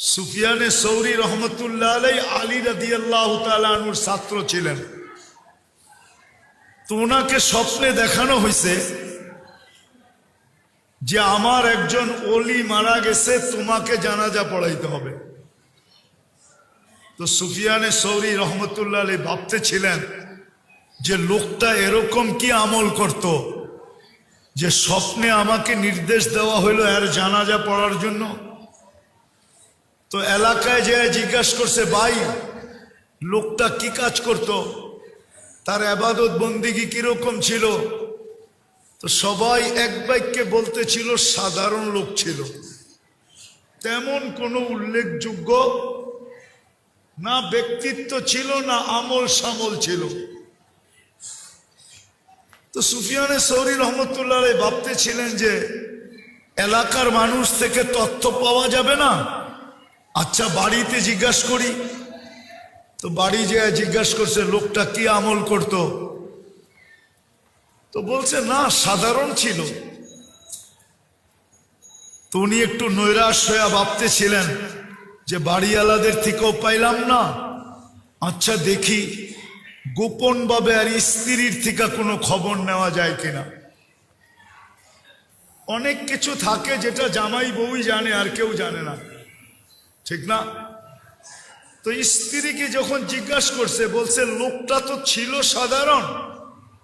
সুফিয়ানে সৌরি রহমতুল্লাহ আলাই আলী রাদি আল্লাহ তালুর ছাত্র ছিলেন। তো ওনাকে স্বপ্নে দেখানো হয়েছে যে আমার একজন অলি মারা গেছে, তোমাকে জানাজা পড়াইতে হবে। তো সুফিয়ানে সৌরি রহমতুল্লাহ আলী ভাবতে ছিলেন যে লোকটা এরকম কি আমল করত, যে স্বপ্নে আমাকে নির্দেশ দেওয়া হইল এর জানাজা পড়ার জন্য? তো এলাকায় যে জিজ্ঞাসা করছে, ভাই, লোকটা কি কাজ করত? তার আবাদত বন্দিগি কীরকম ছিল? তো সবাই এক বাক্যে বলতে ছিল সাধারণ লোক ছিল। তেমন কোনো উল্লেখযোগ্য না ব্যক্তিত্ব ছিল, না আমল সামল ছিল। তো সুফিয়ানে সৌরি রহমতুল্লাহ ভাবতে ছিলেন যে, এলাকার মানুষ থেকে তথ্য পাওয়া যাবে না? আচ্ছা বাড়িতে জিজ্ঞাসা করি। তো বাড়ি যে জিজ্ঞাসা করছে, লোকটা কি আমল করত? তো বলছে, না, সাধারণ ছিল। তো উনি একটু নৈরাশ হয়ে ভাবতে ছিলেন যে বাড়িওয়ালাদের থেকেও পাইলাম না। আচ্ছা দেখি গোপনভাবে আর স্ত্রীর থেকে কোনো খবর নেওয়া যায় কিনা। অনেক কিছু থাকে যেটা জামাই বউই জানে আর কেউ জানে না। ঠিক না? তো স্ত্রীকে যখন জিজ্ঞাসা করছে, বলছে, লোকটা তো ছিল সাধারণ,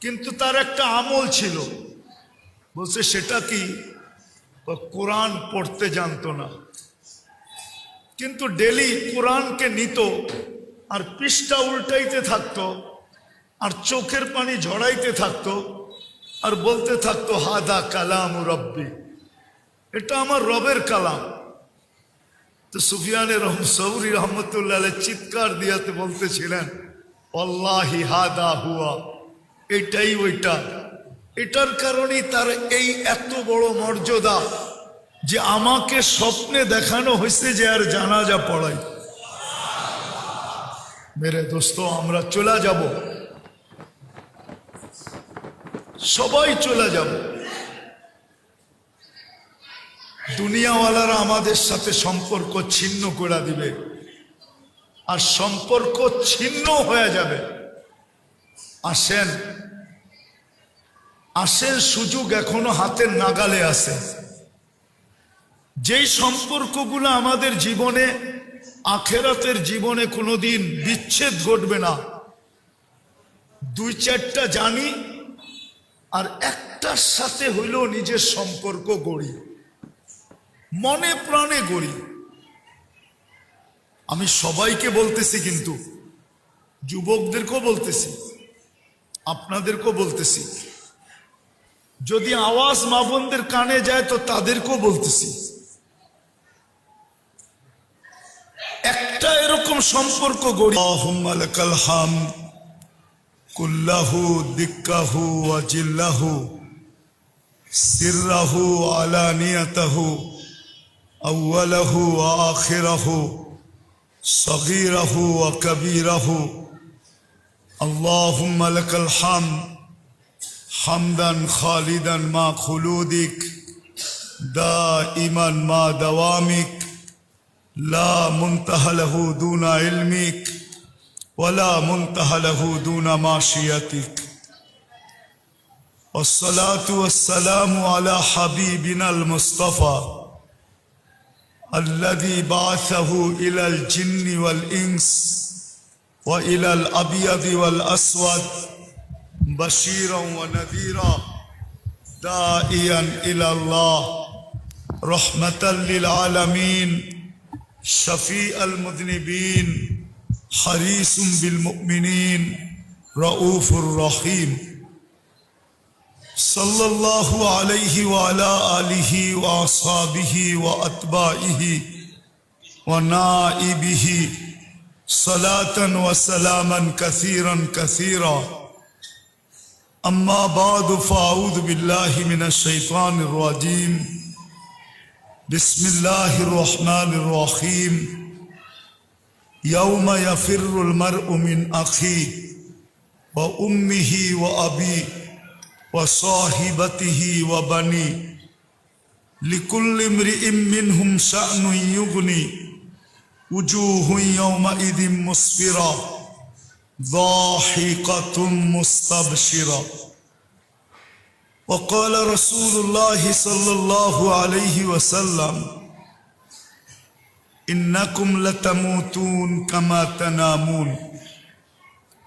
কিন্তু তার একটা আমল ছিল। বলছে, সেটা কি? কোরআন পড়তে জানতো না। কিন্তু ডেলি কোরআনকে নিত আর পৃষ্ঠা উল্টাইতে থাকতো আর চোখের পানি ঝড়াইতে থাকতো আর বলতে থাকতো, হাদা কালাম রব্বি। এটা আমার রবের কালাম। তো সুফিয়ানে সৌরি রহমতুল্লাহ চিৎকার দিয়াতে বলতেছিলেন অল্লাহি হাদা হুয়া। এটাই ওইটা। এটার কারণেই তার এই এত বড় মর্যাদা যে আমাকে স্বপ্নে দেখানো হয়েছে যে আর জানাজা পড়াই। মেরে দোস্ত, আমরা চলে যাব। সবাই চলে যাব। দুনিয়াওয়ালারা আমাদের সাথে সম্পর্ক ছিন্ন করে দিবে। আর সম্পর্ক ছিন্ন হয়ে যাবে। আসেন। আসেন সুযোগ এখনও হাতের নাগালে আছে। যেই সম্পর্কগুলো আমাদের জীবনে, আখেরাতের জীবনে কোনোদিন বিচ্ছেদ ঘটবে না। দুই চারটা জানি, আর একটার সাথে হইলেও নিজের সম্পর্ক গড়ি। মনে প্রাণে গড়ি আমি সবাইকে বলতেছি কিন্তু, যুবকদেরকেও বলতেছি, আপনাদেরকেও বলতেছি। যদি আওয়াজ মা বোনদের কানে যায় তো তাদেরকেও বলতেছি। একটা এরকম সম্পর্ক গড়ি। কুল্লাহু, দিক্কাহু ওয়াজিল্লাহু সিররাহু, আলানিয়াতাহু। أوله وآخره صغيره وكبيره. اللهم لك الحمد حمدا خالدا مع خلودك دائما مع دوامك. لا منتهى له دون علمك ولا منتهى له دون معشيتك. والصلاة والسلام على حبيبنا المصطفى. الذي بعثه إلى الجن والإنس وإلى الأبيض والأسود بشيرا ونذيرا داعيا إلى الله رحمة للعالمين شفيع المذنبين حريص بالمؤمنين رؤوف رحيم. صلى الله عليه وعلى آله وأصحابه وأتباعه ونائبه صلاة وسلاما كثيرا كثيرا أما بعد فأعوذ بالله من الشيطان الرجيم بسم الله الرحمن الرحيم يوم يفر المرء من أخيه وأمه وأبيه وصاحبته وبنيه لكل امرئ منهم شأن يغني وجوه يومئذ مسفرة ضاحكة مستبشرة وقال رسول الله صلى الله عليه وسلم إنكم لتموتون كما تنامون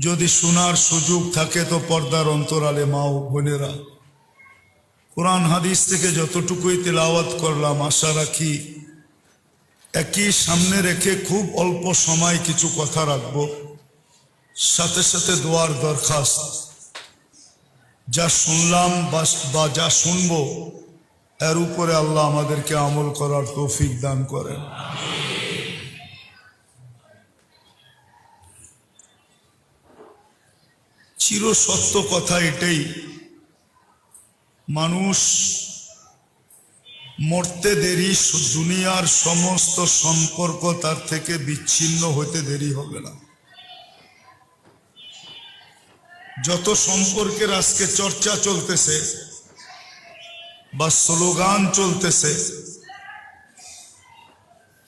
যদি শোনার সুযোগ থাকে তো পর্দার অন্তরালে মা ও বোনেরা। কোরআন হাদিস থেকে যতটুকুই তেলাওয়াত করলাম, আশা রাখি একই সামনে রেখে খুব অল্প সময় কিছু কথা রাখব। সাথে সাথে দোয়ার দরখাস্ত। যা শুনলাম বা- যা শুনব, এর উপরে আল্লাহ আমাদেরকে আমল করার তৌফিক দান করেন। চির সত্য কথা এটাই। মানুষ মরতে দেরি, দুনিয়ার সমস্ত সম্পর্ক তার থেকে বিচ্ছিন্ন হতে দেরি হবে না। যত সম্পর্কের আজকে চর্চা চলতেছে বা স্লোগান চলতেছে,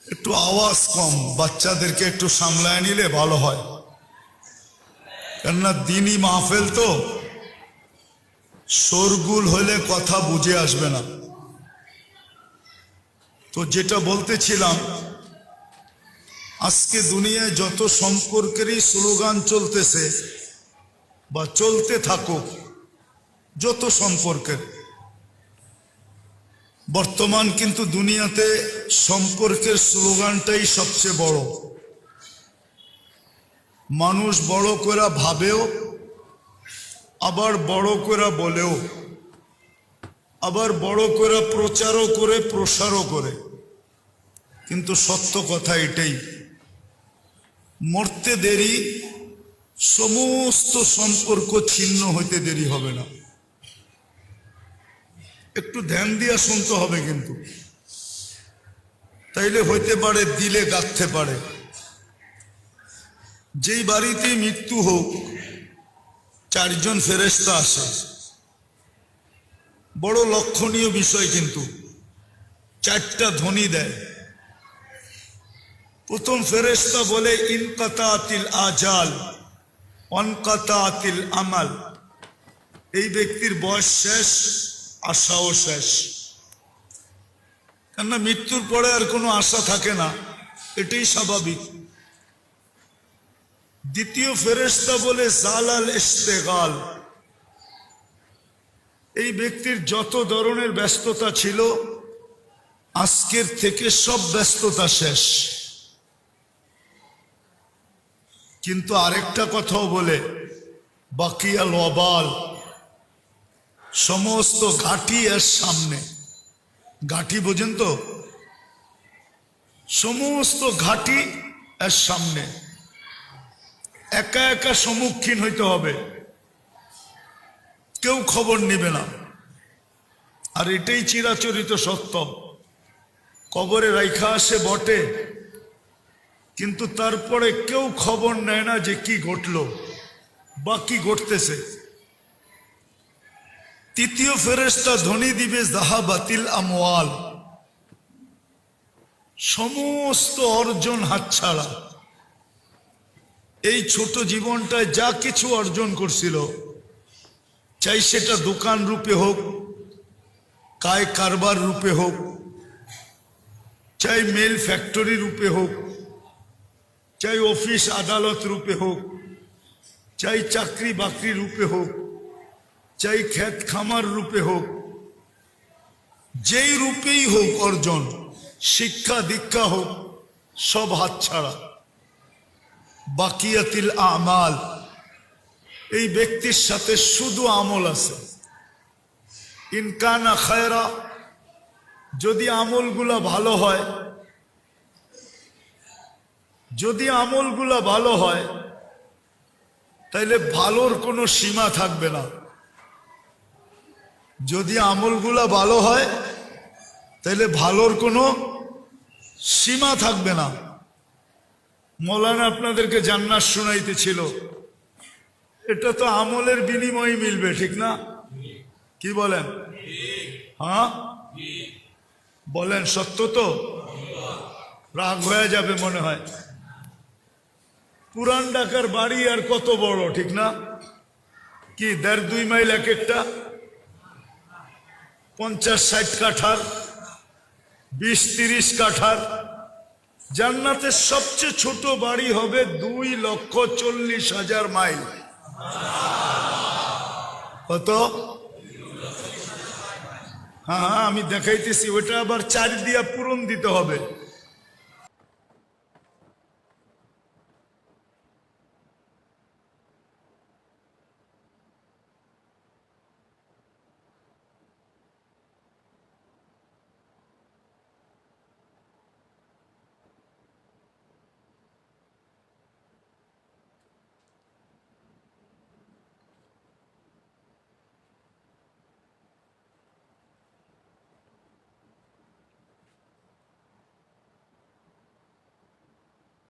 একটু আওয়াজ কম, বাচ্চাদেরকে একটু সামলায় নিলে ভালো হয়। কেননা দিনই মাহফেল তো। শোরগুল হলে কথা বুঝে আসবে না। তো যেটা বলতেছিলাম, আজকে দুনিয়ায় যত সম্পর্কেরই স্লোগান চলতেছে বা চলতে থাকুক, যত সম্পর্কের, বর্তমান কিন্তু দুনিয়াতে সম্পর্কের স্লোগানটাই সবচেয়ে বড়। মানুষ বড় করে ভাবেও, আবার বড় করে বলেও, আবার বড় করে প্রচারও করে, প্রসারও করে। কিন্তু সত্য কথা এটাই, মরতে দেরি, সমস্ত সম্পর্ক ছিন্ন হইতে দেরি হবে না। একটু ধ্যান দিয়া শুনতে হবে কিন্তু। তাইলে হইতে পারে, দিলে গাঁথতে পারে। যেই বাড়িতে মৃত্যু হোক, চারজন ফেরেস্তা আসে। বড় লক্ষণীয় বিষয় কিন্তু, চারটা ধ্বনি দেয়। প্রথম ফেরেস্তা বলে, ইনকাতাতিল আজাল, অনকাতাতিল আমাল। এই ব্যক্তির বয়স শেষ, আশাও শেষ। কেননা মৃত্যুর পরে আর কোনো আশা থাকে না, এটাই স্বাভাবিক। দ্বিতীয় ফেরেস্তা বলে, জালাল ইস্তেগাল এই ব্যক্তির যত ধরনের ব্যস্ততা ছিল, আজকের থেকে সব ব্যস্ততা শেষ। কিন্তু আরেকটা কথাও বলে বাকিয়া অবাল সমস্ত ঘাটি এর সামনে। ঘাটি বোঝেন তো? সমস্ত ঘাটি এর সামনে। একা একা সম্মুখীন হইতে হবে। কেউ খবর নেবে না। আর এটাই চিরাচরিত সত্য। কবরে রাইখা আসে বটে, কিন্তু তারপরে কেউ খবর নেয় না যে কি ঘটলো বা কি ঘটতেছে। তৃতীয় ফেরেস্তা ধ্বনি দিবে জাহা বাতিল আমওয়াল। সমস্ত অর্জন হাতছাড়া। এই ছোট জীবনটায় যা কিছু অর্জন করছিল, চাই সেটা দোকান রূপে হোক, কায় কারবার রূপে হোক, চাই মেল ফ্যাক্টরি রূপে হোক, চাই অফিস আদালত রূপে হোক, চাই চাকরি বাকরি রূপে হোক, চাই ক্ষেত খামার রূপে হোক, যেই রূপেই হোক অর্জন, শিক্ষা দীক্ষা হোক, সব হাতছাড়া। বাকিয়াতিল আমাল। এই ব্যক্তির সাথে শুধু আমল আছে। ইনকানা খায়রা, যদি আমলগুলা ভালো হয়, যদি আমলগুলা ভালো হয়, তাইলে ভালোর কোনো সীমা থাকবে না। যদি আমলগুলা ভালো হয়, তাইলে ভালোর কোনো সীমা থাকবে না। মৌলানা আপনাদেরকে জান্নাত শোনাইতেছিল এটা তো আমলের বিনিময়ে মিলবে, ঠিক না? কি বলেন? হ্যাঁ? বলেন, সত্য তো? রাগ হয়ে যাবে মনে হয়। পুরান ঢাকার বাড়ি আর কত বড়, ঠিক না? কি, দেড় দুই মাইল এক একটা? পঞ্চাশ ষাট কাঠার, বিশ তিরিশ কাঠার জান্নাতের সবচেয়ে ছোট বাড়ি হবে দুই লক্ষ চল্লিশ হাজার মাইল। কত? হ্যাঁ হ্যাঁ আমি দেখাইতেছি, ওইটা আবার চার দিয়া পূরণ দিতে হবে।